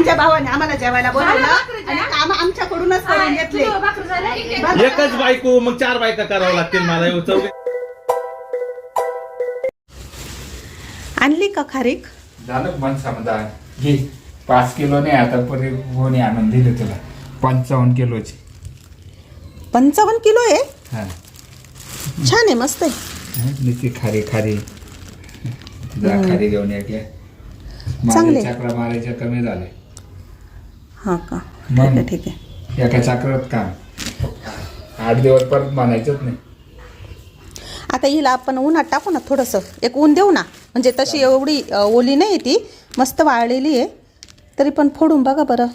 आमच्या भावाने आम्हाला जेवायला बोलवलं? आणि काम आमच्याकडूनच करून घेतले. एकच बायको मग चार बायका करावं लागतील मला चौघे आणली का खारीक? झालं मन समाधान घे. पाच किलो नाही आता परी कोणी आणून दिले तुला. पंचावन्न किलोची. पंचावन्न किलो आहे? हा. छान आहे मस्त आहे. नुसती खारी खारी. जा खारी घेऊन येते चांगले. माझे चक्र मारायचे कमी झाले. हा का? ठीक. आहे ठीक आहे. चक्रात काम आठ दिवस परत म्हणायचंच नाही. आता हिला आपण उन्हात टाकू ना थोडंसं. एक ऊन देऊ ना. म्हणजे तशी एवढी अ, ओली नाही ती. मस्त वाळलेली आहे. तरी पण फोडून बघा बरं.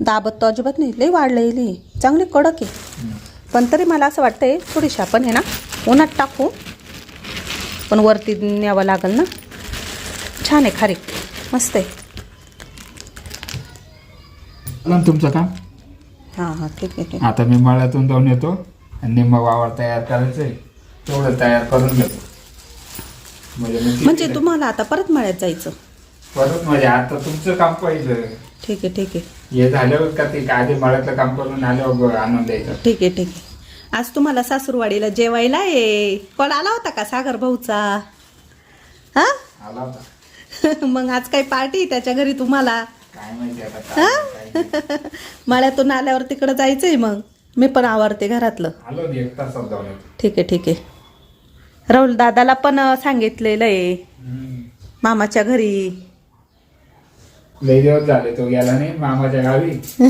दाबत तर अजिबात नाही. लई वाढलेली आहे. चांगली कडक आहे. पण तरी मला असं वाटतंय थोडीशी आपण आहे ना उन्हात टाकू. पण वरती न्यावं लागेल ना. छान आहे खारीक. मस्त आहे. ना तुमचं काम? हां हां ठीक आहे ठीक आता मी मळ्यातून जाऊन येतो आणि निम्मा वावर तयार करायचंय. तेवढं तयार करून घेतो. म्हणजे आहे म्हणजे तुम्हाला आता परत मळ्यात जायचं? परत म्हणजे आता तुमचं काम पहिलं ठीक आहे ठीक आहे. हे झाल्यावर का ते आधी मळ्यातलं काम करून आल्यावर आणून द्यायचं ठीक आहे ठीक आहे. आज तुम्हाला सासूरवाडीला जेवायला आहे कॉल आला होता का सागर भाऊचा? हा? आला होता. मग आज काही पार्टी त्याच्या घरी तुम्हाला? काय काय काय नाही. मळ्यातून आल्यावर तिकडं जायचंय मग. मी पण आवडते घरातलं. आलो ना एक तासात जाऊन येतो. ठीक आहे ठीक आहे. राहुल दादाला पण अं, सांगितलेलं आहे. मामाच्या घरी. लई दिवस झाले तो गेला नाही मामाच्या गावी.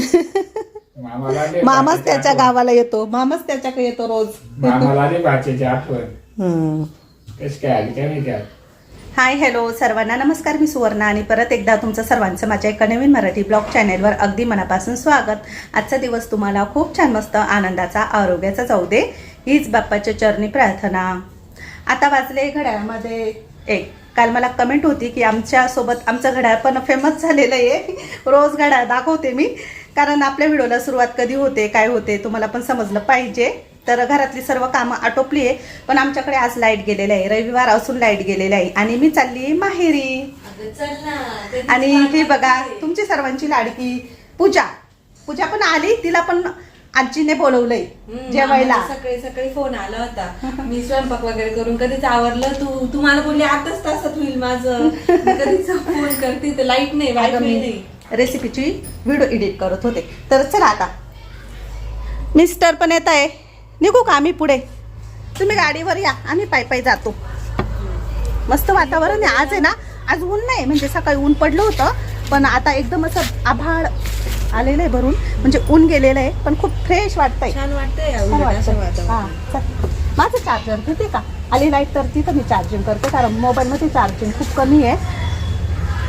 मामाला आले मामाच त्याच्या आठवण. गावाला येतो. मामाच त्याच्याकडे येतो रोज. मामाला आली भाच्याची आठवण. हम्म. कशी काय आली काय माहिती आज. हाय हॅलो सर्वांना नमस्कार. मी सुवर्णा आणि परत एकदा तुमचं सर्वांचं माझ्या एका नवीन मराठी ब्लॉग चॅनेलवर अगदी मनापासून स्वागत. आजचा दिवस तुम्हाला खूप छान मस्त आनंदाचा आरोग्याचा जाऊ दे. हीच बाप्पाच्या चरणी प्रार्थना. आता वाजले घड्याळामध्ये एक. काल मला कमेंट होती की आमच्यासोबत आमचं घड्याळ पण फेमस झालेलं आहे. रोज घड्याळ दाखवते मी. कारण आपल्या व्हिडिओला सुरुवात कधी होते काय होते तुम्हाला पण समजलं पाहिजे. तर घरातली सर्व कामं आटोपली आहे. पण आमच्याकडे आज लाइट गेलेलं आहे. रविवार असून लाइट गेलेलं आहे. आणि मी चालली आहे माहेरी. आणि ही बघा. तुमची सर्वांची लाडकी पूजा. पूजा पण आली. तिला पण आजीने बोलवलंय जेवायला. सकाळी सकाळी फोन आला होता. मी स्वयंपाक वगैरे करून कधीच आवरलं. तू तुम्हाला बोलली आताच तासात होईल माझं. कधीच फोन करते. तर लाइट नाही नाही. रेसिपीची व्हिडिओ एडिट करत होते. तर चला आता. मिस्टर पण येत आहे. निघू का आम्ही पुढे? तुम्ही गाडीवर या आम्ही पायी पायी जातो. मस्त वातावरण आहे. आज आहे ना आज ऊन नाही म्हणजे सकाळी ऊन पडलं होतं पण आता एकदम असं आभाळ आलेलं आहे भरून. म्हणजे ऊन गेलेलं आहे पण खूप फ्रेश वाटतंय. छान वाटतंय. हा. माझं चार्जर घेते का? आली लाइट तर तिथं मी चार्जिंग करते कारण मोबाईलमध्ये चार्जिंग खूप कमी आहे.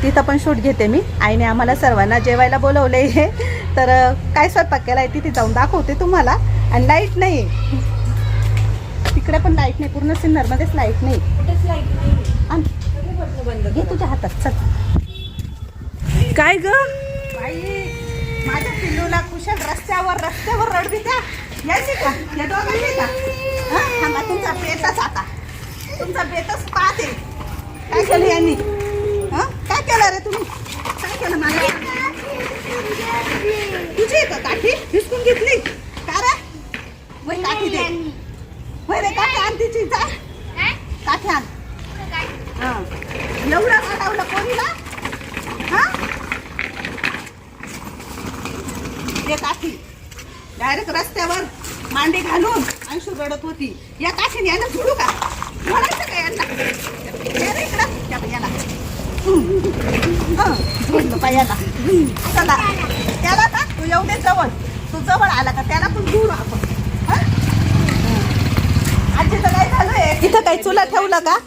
तिथं पण शूट घेते मी. आईने आम्हाला सर्वांना जेवायला बोलवले तर अं, काय स्वयंपाक केलाय? तिथे जाऊन दाखवते तुम्हाला. आणि लाइट नाही. तिकडे पण लाइट नाही. पूर्ण सिन्नरमध्येच लाइट नाही. घे? तुझ्या हातात. चल. काय ग? बाई माझ्या पिल्लूला कुशल रस्त्यावर रस्त्यावर रडवी त्या यायची का? या दोघांनी का? हा? थांबा तुमचा बेतच आता. तुमचा बेतच पाहते. काय केलं यांनी? हा? काय केलं रे तुम्ही? काय केलं मला तुझी का काठी हिसकून घेतली. का रे? वय काठी दे. वय रे काठी आण तिची जा. काठी आण हा. एवढं काढावलं कोणीला? हा? ते काठी डायरेक्ट रस्त्यावर मांडी घालून अंशू रडत होती. या काठीने यांना झुडू का? झोडायचं का यांना? इकडं. याला. हं, झोडलं पाय याला. चला. त्याला का तू एवढे जवळ. तू जवळ आला का त्याला पण झुडू आपण हं? हं. आजीचं काय झालंय इथं काही चुला ठेवलं का?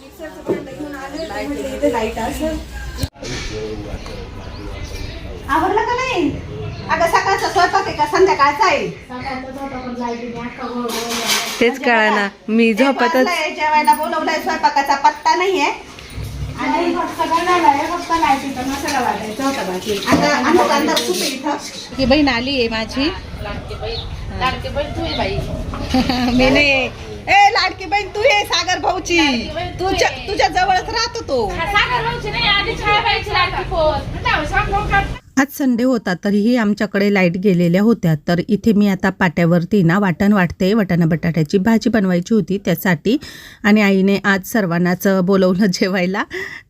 आवडलं का नाही? अगं सकाळचा स्वयंपाक आहे का? संध्याकाळचा आहे. तेच कळा ना मी वाजलंय, जेवायला बोलवलंय स्वयंपाकाचा पत्ता नाहीये ही बहीण आली आहे माझी. मी नाही ए लाडकी बहीण तू ये सागर भाऊची. तुझ्या तुझ्या जवळच राहतो तो. आज संडे होता तरीही आमच्याकडे लाइट गेलेल्या होत्या. तर इथे मी आता पाट्यावरती ना वाटण वाटते. वाटाणा बटाट्याची भाजी बनवायची होती त्यासाठी. आणि आईने आज सर्वांनाच बोलवलं जेवायला.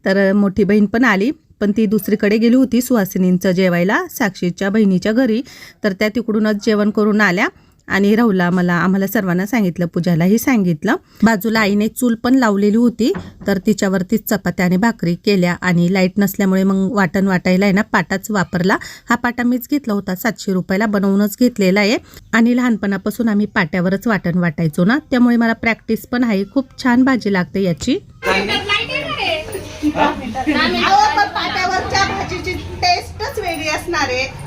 तर मोठी बहीण पण आली. पण ती दुसरीकडे गेली होती सुहासिनींचं जेवायला साक्षीच्या बहिणीच्या घरी. तर त्या तिकडूनच जेवण करून आल्या. आणि राहुला मला आम्हाला सर्वांना सांगितलं पूजालाही सांगितलं. बाजूला आईने चूल पण लावलेली होती तर तिच्यावरतीच चपात्या आणि भाकरी केल्या आणि लाइट नसल्यामुळे मग वाटण वाटायला आहे ना पाटाच वापरला. हा पाटा मीच घेतला होता सातशे रुपयाला बनवूनच घेतलेला आहे. आणि लहानपणापासून आम्ही पाट्यावरच वाटण वाटायचो ना त्यामुळे मला प्रॅक्टिस पण आहे खूप छान भाजी लागते याची. पाट्यावरच्या भाजीची टेस्टच वेगळी असणार आहे.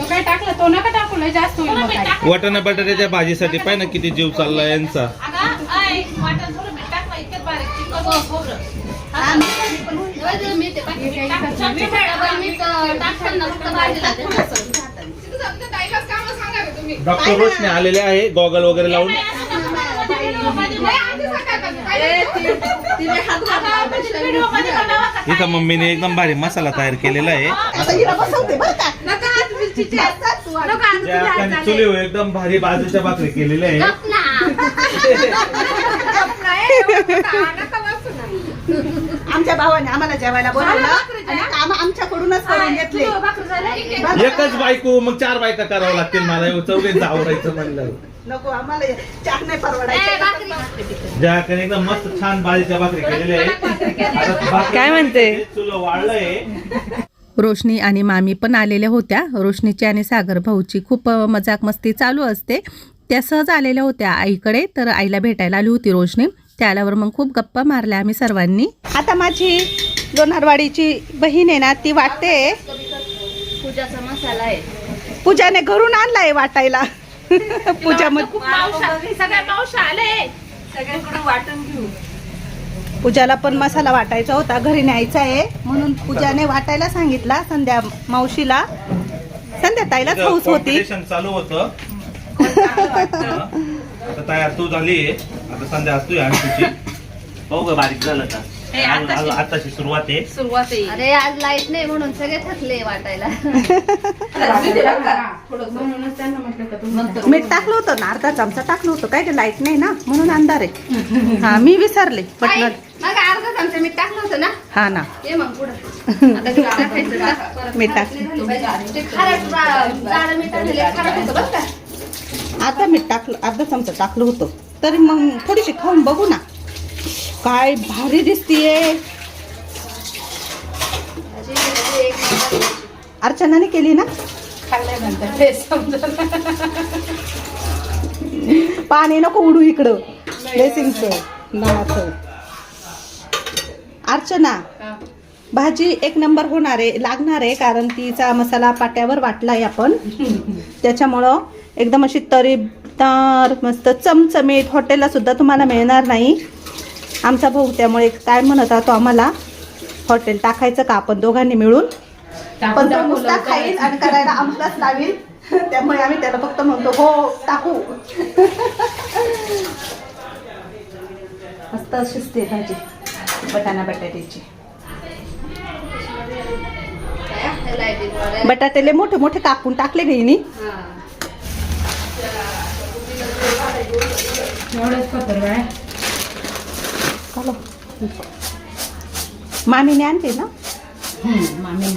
काय टाकलं तो नका टाकू लय जास्त होईल मग काय. वाटाणा बटाट्याच्या भाजीसाठी पाय ना किती जीव चालला यांचा डॉक्टर रोशने आलेले आहे गॉगल वगैरे लावून इथं मम्मीने एकदम भारी मसाला तयार केलेला आहे. चुलीवर एकदम भारी बाजूच्या भाकरी केलेल्या आहे आमच्या भावाने आम्हाला जेवायला बोलावलं आणि काम आमच्याकडूनच करून घेतले. एकच बायको मग चार बायका करावं लागतील मला. चौघींचं आवरायचं म्हणलं. नको आम्हाला चार नाही परवडायचं. एकदम मस्त छान बाजूच्या भाकरी केलेल्या काय म्हणते? चुलं वाढलंय रोशनी आणि मामी पण आलेल्या होत्या. रोशनीची आणि सागर भाऊची खूप मजाक मस्ती चालू असते. त्या सहज आलेल्या होत्या आईकडे तर आईला भेटायला आली होती रोशनी. त्या आल्यावर मग खूप गप्पा मारल्या आम्ही सर्वांनी. आता माझी लोणारवाडीची बहीण आहे ना ती वाटते. पूजाचा मसाला आहे. पूजाने घरून आणलाय वाटायला. पूजा मग खूप मावशा सगळ्या मावशा आले. सगळ्यांकडून वाटून घेऊ. पूजाला पण मसाला वाटायचा होता. घरी न्यायचा आहे. म्हणून पूजाने वाटायला सांगितला संध्या मावशीला. संध्या ताईलाच हौस होती. चालू होतं. आता तयार तू झाली. आता संध्या तुझी हो ग बारीक झालं का आताची सुरुवात आहे. सुरुवात आहे. अरे आज लाइट नाही म्हणून सगळे थकले वाटायला. म्हणूनच त्यांना म्हटलं का तुम्ही मीठ टाकलं होतं ना अर्धा चमचा टाकलं होतं. काय ते लाइट नाही ना म्हणून अंधार आहे. हा मी विसरले पटकन मग अर्धा चमचा मीठ टाकलं होतं ना? हा ना. ये मग पुढं. आता मीठ टाकायचं का? मीठ टाकलं. ते खारट जा- जाडं मीठ टाकलेलं एक खारट होतं बरं का? अर्धा मीठ टाकलं अर्धा चमचा टाकलं होतं. तरी मग थोडीशी खाऊन बघू ना. काय भारी दिसतीये. अर्चनाने केली ना? पाणी नको उडू इकडं. ड्रेसिंगचं नळाचं. अर्चना भाजी एक नंबर होणार आहे लागणार आहे कारण तिचा मसाला पाट्यावर वाटलाय आपण. त्याच्यामुळं एकदम अशी तरीदार मस्त चमचमीत हॉटेलला सुद्धा तुम्हाला मिळणार नाही. आमचा भाऊ त्यामुळे काय म्हणत तो आम्हाला हॉटेल टाकायचं का आपण दोघांनी मिळून? पण तो नुसता खाईल आणि करायला आमचाच लावील. त्यामुळे आम्ही त्याला फक्त म्हणतो हो टाकू. मस्त शिजते भाजी बटाणा बटाट्याची. बटाटेले मोठे मोठे कापून टाकले हा. एवढंच पत्र काय मामीने आणते ना? मामी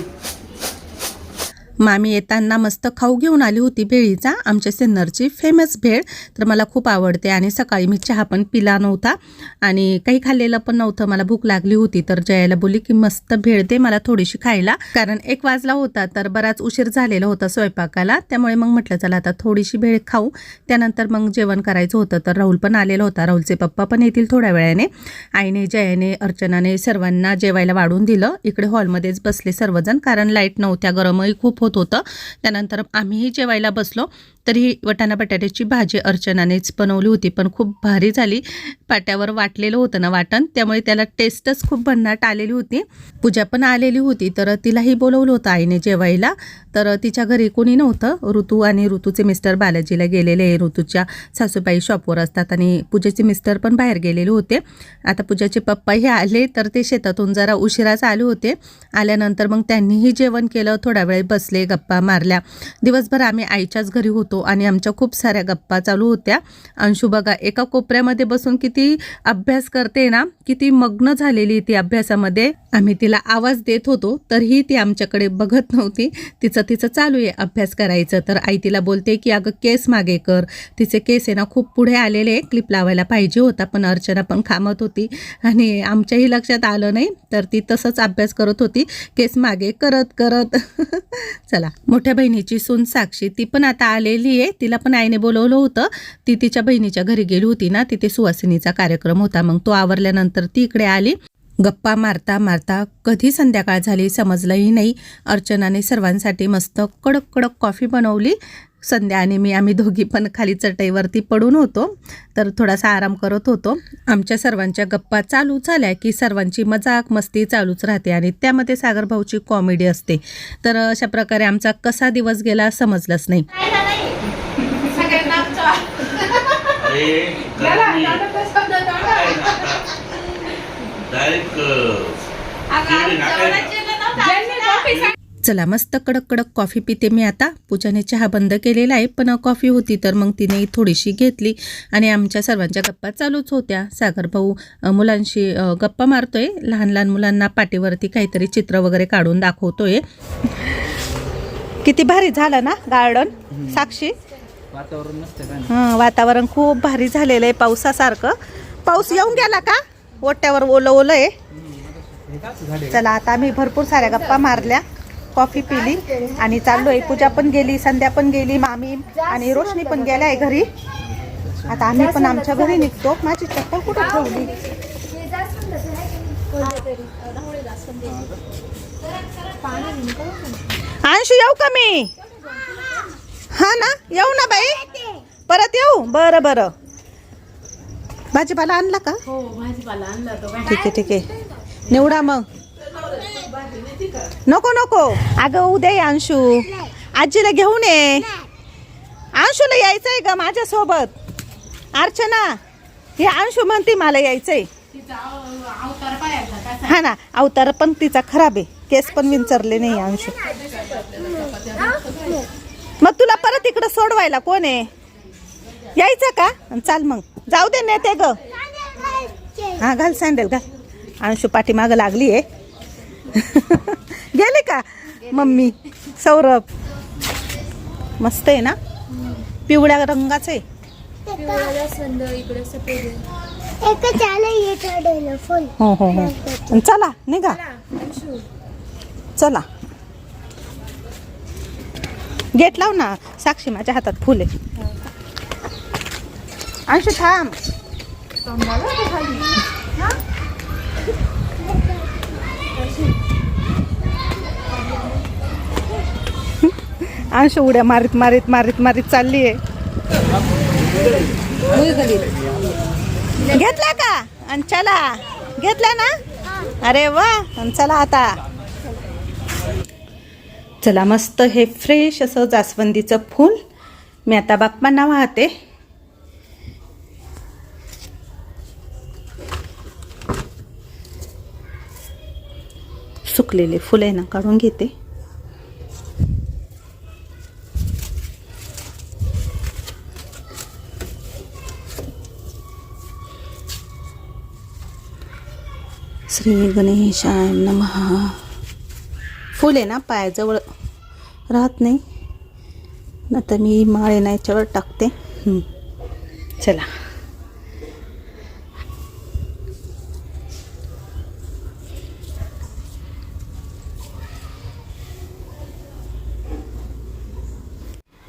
मामी येताना मस्त खाऊ घेऊन आली होती भेळीचा. आमच्या सिन्नरची फेमस भेळ. तर मला खूप आवडते आणि सकाळी मी चहा पण पिला नव्हता आणि काही खाल्लेलं पण नव्हतं. मला भूक लागली होती तर जयाला बोलली की मस्त भेळ दे मला थोडीशी खायला. कारण एक वाजला होता तर बराच उशीर झालेला होता स्वयंपाकाला. त्यामुळे मग म्हटलं चला आता थोडीशी भेळ खाऊ. त्यानंतर मग जेवण करायचं होतं तर राहुल पण आलेला होता. राहुलचे पप्पा पण येतील थोड्या वेळाने. आईने जयाने अर्चनाने सर्वांना जेवायला वाढून दिलं. इकडे हॉलमध्येच बसले सर्वजण कारण लाइट नव्हत्या गरमही खूप होतं. होत होतं. त्यानंतर आम्हीही जेवायला बसलो. तरी वटाणा बटाट्याची भाजी अर्चनानेच बनवली होती पण खूप भारी झाली. पाट्यावर वाटलेलं होतं ना वाटण त्यामुळे त्याला टेस्टच खूप भन्नाट आलेली होती. पूजा पण आलेली होती तर तिलाही बोलवलं होतं आईने जेवायला. तर तिच्या घरी कोणी नव्हतं. ऋतू आणि ऋतूचे मिस्टर बालाजीला गेलेले आहे. ऋतूच्या सासूबाई शॉपवर असतात आणि पूजेचे मिस्टर पण बाहेर गेलेले होते. आता पूजाचे पप्पाही आले तर ते शेतातून जरा उशिराच आले होते. आल्यानंतर मग त्यांनीही जेवण केलं. थोडा वेळ बसले. गप्पा मारल्या. दिवसभर आम्ही आईच्याच घरी होतो आणि आमच्या खूप साऱ्या गप्पा चालू होत्या. अंशू बघा एका कोपऱ्यामध्ये बसून किती अभ्यास करते ना किती मग्न झालेली ती अभ्यासामध्ये. आम्ही तिला आवाज देत होतो तरीही ती आमच्याकडे बघत नव्हती. तिचं तिचं चालू आहे अभ्यास करायचं. तर आई तिला बोलते की अगं केस मागे कर. तिचे केस आहे ना खूप पुढे आलेले क्लिप लावायला पाहिजे होता पण अर्चना पण खामत होती आणि आमच्याही लक्षात आलं नाही. तर ती तसंच अभ्यास करत होती. केस मागे करत करत. चला. मोठ्या बहिणीची सून साक्षी ती पण आता आलेली आहे. तिला पण आईने बोलवलं होतं. ती तिच्या बहिणीच्या घरी गेली होती ना तिथे सुवासिनीचा कार्यक्रम होता. मग तो आवरल्यानंतर ती इकडे आली. गप्पा मारता मारता कधी संध्याकाळ झाली समजलंही नाही. अर्चनाने सर्वांसाठी मस्त कडक कडक कॉफी बनवली. संध्या आणि मी आम्ही दोघी पण खाली चटईवरती पडून होतो. तर थोडासा आराम करत होतो. आमच्या सर्वांच्या गप्पा चालू झाल्या की सर्वांची मजाक मस्ती चालूच राहते आणि त्यामध्ये सागर भाऊची कॉमेडी असते. तर अशा प्रकारे आमचा कसा दिवस गेला समजलंच नाही. डायरेक्ट चला मस्त कडक कडक कॉफी पिते मी आता. पूजाने चहा बंद केलेला आहे पण कॉफी होती तर मग तिने थोडीशी घेतली. आणि आमच्या सर्वांच्या गप्पा चालूच होत्या. सागर भाऊ मुलांशी गप्पा मारतोय. लहान लहान मुलांना पाठीवरती काहीतरी चित्र वगैरे काढून दाखवतोय. किती भारी झालं ना गार्डन साक्षी? हां वातावरण खूप भारी झालेलं आहे पावसासारखं. पाऊस येऊन गेला का? ओट्यावर ओलं ओलं आहे. चला आता आम्ही भरपूर साऱ्या गप्पा मारल्या. कॉफी पिली आणि चाललोय. पूजा पण गेली संध्या पण गेली मामी आणि रोशनी पण गेलाय घरी. आता आम्ही पण आमच्या घरी निघतो. माझी चप्पल कुठं ठेवली? अंशू येऊ का मी? हा ना येऊ ना बाई. परत येऊ? बरं बरं. भाजीपाला आणला का? हो भाजीपाला आणला तो. ठीक आहे ठीक आहे. निवडा मग. नको नको. अगं उद्या ये अंशू. आजीला घेऊन ये. अंशूला यायचंय का माझ्यासोबत. अर्चना हे अंशू म्हणते मला यायचंय. हा ना अवतार पण तिचा खराब आहे. केस पण विंचरले नाही अंशू. मग तुला परत इकडं सोडवायला कोण आहे? यायचं का? चाल मग. जाऊ दे नेते ग. हा घाल सँडल घाल. अंशू पाठीमागं लागली आहे गेले का? मम्मी सौरभ. मस्त आहे ना? पिवळ्या रंगाचं. आहे हे हो हो. हो चला निघा. चला गेट लाव ना. साक्षी माझ्या हातात फुल अंशू थांब. अंशू उड्या मारीत मारीत मारीत मारीत चालली आहे. घेतला का? आणि चला. घेतला ना? अरे वा. आणि चला आता. चला मस्त हे फ्रेश असं जास्वंदीचं फूल. मी आता बाप्पांना वाहते. सुकलेले फुलं आहे ना काढून घेते. श्री गणेशाय नम. फुल आहे ना पायाजवळ. राहत नाही. ना तर मी माळे ना याच्यावर टाकते. चला.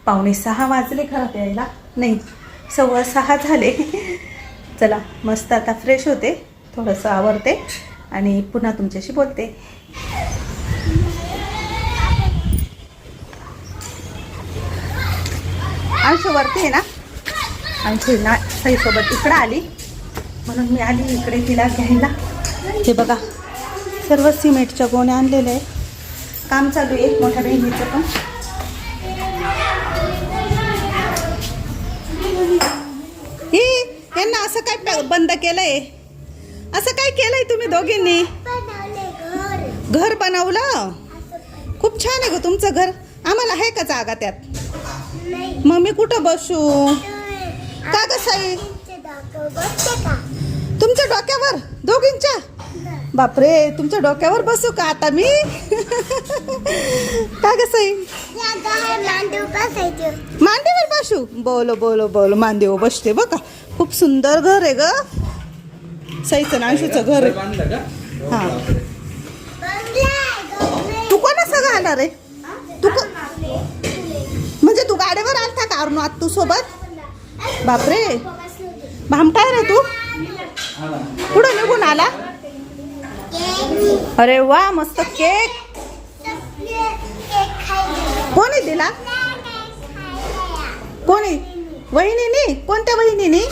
पावणे सहा वाजले घरात यायला. नाही सव्वा सहा झाले. चला मस्त आता फ्रेश होते. थोडंसं आवरते. आणि पुन्हा तुमच्याशी बोलते. अंशू वरती आहे ना? अंशू ना सईसोबत इकडं आली. म्हणून मी आली इकडे तिला घ्यायला. हे बघा सर्व सिमेंटच्या गोण्या आणलेल्या आहे काम चालू आहे मोठ्या बहिणीचं पण. ही यांना असं काय बंद बंद केलंय? असं काय केलंय तुम्ही दोघींनी? घर बनवलं? खूप छान आहे ग तुमचं घर. आम्हाला आहे का जागा त्यात? मग मी कुठं बसू? का ग साई? तुमच्या डोक्यावर? दोघींच्या? बापरे तुमच्या डोक्यावर बसू का आता मी? का ग साई? मांडीवर बसू? बोलो बोलो बोलो मांडीवर बसते बघा. खूप सुंदर घर आहे ग. साईचं नांशूचं घर आहे. हा तू कोणा सगळं आला रे तू म्हणजे तू गाडीवर आलता का अरुण आत तू सोबत बापरे. भामटाय रे तू. पुढे निघून आला? अरे वा मस्त केक. कोणी दिला? कोणी? वहिनीनी? कोणत्या वहिनीनी?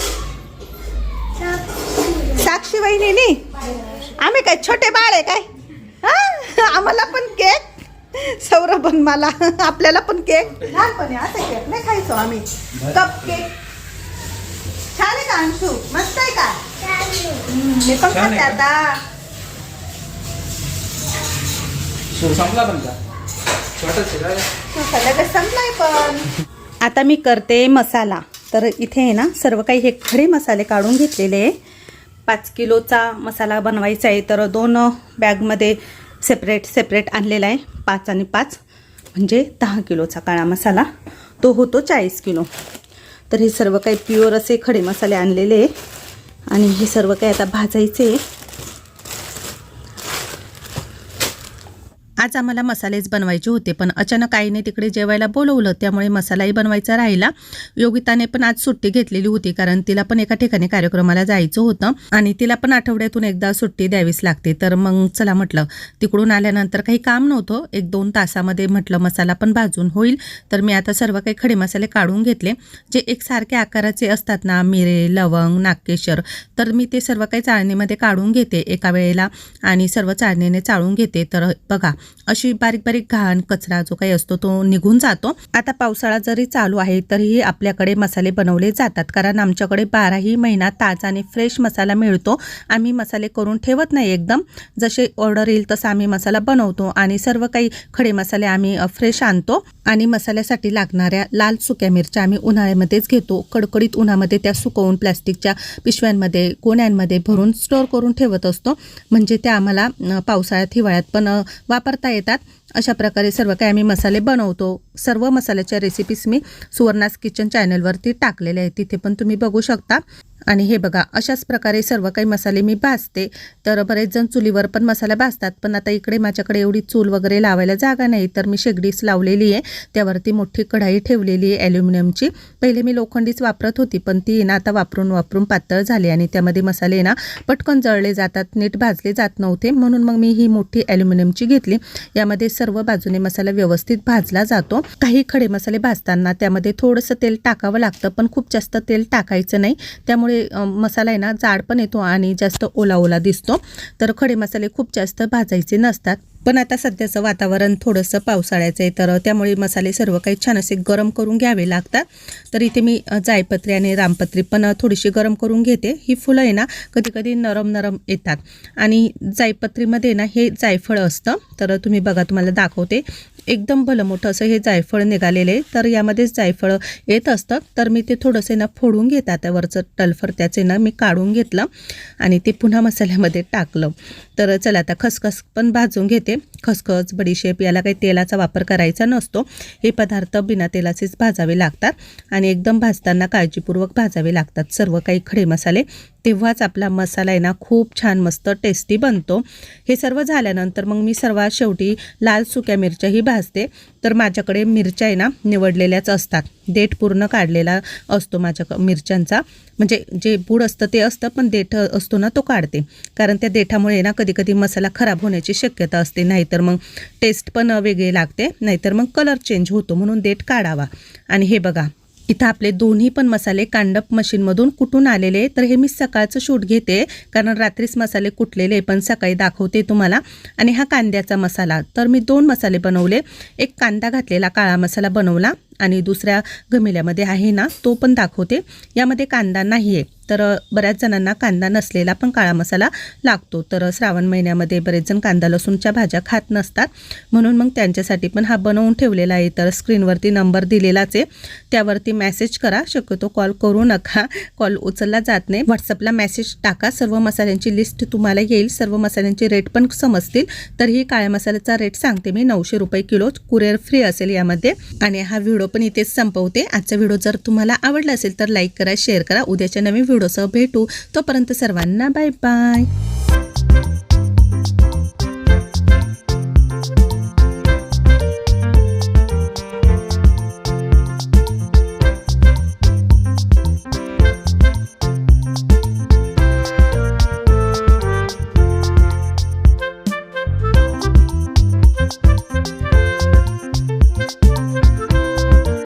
साक्षी वहिनीनी? आम्ही काय छोटे बाळ आहे काय? हा? आम्हाला पण केक. सौरभ पण मला. आपल्याला पण केक. लहानपणी असं केक नाही खायचो आम्ही. Cupcake. छान आहे का अंशू? मस्त आहे का? मी पण खाते आता. संपला पण का? छोटच सगळं संपलाय पण. आता मी करते मसाला. तर इथे आहे ना सर्व काही हे खडे मसाले काढून घेतलेले आहे. पाच किलोचा मसाला बनवायचा आहे तर दोन बॅगमध्ये सेपरेट सेपरेट आणलेला आहे पाच आणि पाच. म्हणजे दहा किलोचा काळा मसाला. तो होतो चाळीस किलो. तर हे सर्व काही प्युअर असे खडे मसाले आणलेले आणि हे सर्व काही आता भाजायचे आज आम्हाला मसालेच बनवायचे होते पण अचानक आईने तिकडे जेवायला बोलवलं त्यामुळे मसालाही बनवायचा राहिला. योगिताने पण आज सुट्टी घेतलेली होती कारण तिला पण एका ठिकाणी कार्यक्रमाला जायचं होतं आणि तिला पण आठवड्यातून एकदा सुट्टी द्यावीच लागते. तर मग चला म्हटलं तिकडून आल्यानंतर काही काम नव्हतं. एक दोन तासामध्ये म्हटलं मसाला पण भाजून होईल. तर मी आता सर्व काही खडे मसाले काढून घेतले जे एकसारखे आकाराचे असतात ना मिरे लवंग नागकेशर तर मी ते सर्व काही चाळणीमध्ये काढून घेते एका वेळेला आणि सर्व चाळणीने चाळून घेते. तर बघा अशी बारीक बारीक घाण कचरा जो काही असतो तो निघून जातो. आता पावसाळा जरी चालू आहे तरीही आपल्याकडे मसाले बनवले जातात. कारण आमच्याकडे बाराही महिना ताज आणि फ्रेश मसाला मिळतो. आम्ही मसाले करून ठेवत नाही एकदम. जसे ऑर्डर येईल तसं आम्ही मसाला बनवतो आणि सर्व काही खडे मसाले आम्ही फ्रेश आणतो. आणि मसाल्यासाठी लागणाऱ्या लाल सुक्या मिरच्या आम्ही उन्हाळ्यामध्येच घेतो. कडकडीत उन्हामध्ये त्या सुकवून प्लॅस्टिकच्या पिशव्यांमध्ये गोण्यांमध्ये भरून स्टोअर करून ठेवत असतो. म्हणजे त्या आम्हाला पावसाळ्यात हिवाळ्यात पण वापर करता येतात. अशा प्रकारे सर्व काही आम्ही मसाले बनवतो. सर्व मसाल्याच्या रेसिपीज मी सुवर्णास किचन चॅनलवरती टाकलेल्या आहेत. तिथे पण तुम्ही बघू शकता. आणि हे बघा अशाच प्रकारे सर्व काही मसाले मी भाजते. तर बरेच जण चुलीवर पण मसाला भाजतात पण आता इकडे माझ्याकडे एवढी चूल वगैरे लावायला जागा नाही तर मी शेगडीच लावलेली आहे. त्यावरती मोठी कढाई ठेवलेली आहे ॲल्युमिनियमची. पहिले मी लोखंडीच वापरत होती पण ती ना आता वापरून वापरून पातळ झाली आणि त्यामध्ये मसाले ना पटकन जळले जातात नीट भाजले जात नव्हते. म्हणून मग मी ही मोठी ॲल्युमिनियमची घेतली. यामध्ये सर्व बाजूने मसाला व्यवस्थित भाजला जातो. काही खडे मसाले भाजताना त्यामध्ये थोडंसं तेल टाकावं लागतं पण खूप जास्त तेल टाकायचं नाही. त्यामुळे अ, मसाला आहे ना जाड पण येतो आणि जास्त ओला ओला दिसतो. तर खडे मसाले खूप जास्त भाजायचे नसतात. पण आता सध्याचं वातावरण थोडंसं पावसाळ्याचं आहे तर त्यामुळे मसाले सर्व काही छान असे गरम करून घ्यावे लागतात. तर इथे मी जायपत्री आणि रामपत्री पण थोडीशी गरम करून घेते. ही फुलं आहे ना कधी कधी नरम नरम येतात. आणि जायपत्रीमध्ये ना हे जायफळ असतं. तर तुम्ही बघा तुम्हाला दाखवते. एकदम भलं मोठं असं हे जायफळ निघालेलं आहे. तर यामध्येच जायफळ येत असतं. तर मी ते थोडंसं ना फोडून घेतात आता वरचं टलफर त्याचे ना मी काढून घेतलं. आणि ते पुन्हा मसाल्यामध्ये टाकलं. तर चला आता खसखस पण भाजून घेते. खसखस बडीशेप याला काही तेलाचा वापर करायचा नसतो. हे पदार्थ बिना तेलाचेच भाजावे लागतात आणि एकदम भाजताना काळजीपूर्वक भाजावे लागतात. सर्व काही खडे मसाले तेव्हाच आपला मसाला आहे ना खूप छान मस्त टेस्टी बनतो. हे सर्व झाल्यानंतर मग मी सर्वात शेवटी लाल सुक्या मिरच्याही भाजते. तर माझ्याकडे मिरच्या आहे ना निवडलेल्याच असतात. देठ पूर्ण काढलेला असतो माझ्या मिरच्यांचा. म्हणजे जे बूड असतं ते असतं पण देठ असतो ना तो काढते. कारण त्या देठामुळे ना कधी कधी मसाला खराब होण्याची शक्यता असते. नाहीतर मग टेस्ट पण वेगळी लागते. नाहीतर मग कलर चेंज होतो म्हणून देठ काढावा. आणि हे बघा इथं आपले दोन्ही पण मसाले कांडप मशीनमधून कुठून आलेले तर हे मी सकाळचं शूट घेते कारण रात्रीच मसाले कुटलेले पण सकाळी दाखवते तुम्हाला. आणि हा कांद्याचा मसाला तर मी दोन मसाले बनवले. एक कांदा घातलेला काळा मसाला बनवला आणि दुसऱ्या गमिल्यामध्ये आहे ना तो पण दाखवते. यामध्ये कांदा नाही आहे तर बऱ्याच जणांना कांदा नसलेला पण काळा मसाला लागतो. तर श्रावण महिन्यामध्ये बरेच जण कांदा लसूणच्या भाज्या खात नसतात. म्हणून मग त्यांच्यासाठी पण हा बनवून ठेवलेला आहे तर स्क्रीनवरती नंबर दिलेलाच आहे. त्यावरती मेसेज करा. शक्यतो कॉल करू नका. कॉल उचलला जात नाही. व्हॉट्सअपला मेसेज टाका. सर्व मसाल्यांची लिस्ट तुम्हाला येईल. सर्व मसाल्यांचे रेट पण समजतील. तर ही काळ्या मसाल्याचा रेट सांगते मी. नऊशे रुपये किलो कुरिअर फ्री असेल यामध्ये. आणि हा व्हिडिओ पण इथेच संपवते. आजचा व्हिडिओ जर तुम्हाला आवडला असेल तर लाईक करा शेअर करा. उद्याच्या नवीन व्हिडिओसह भेटू. तोपर्यंत सर्वांना बाय बाय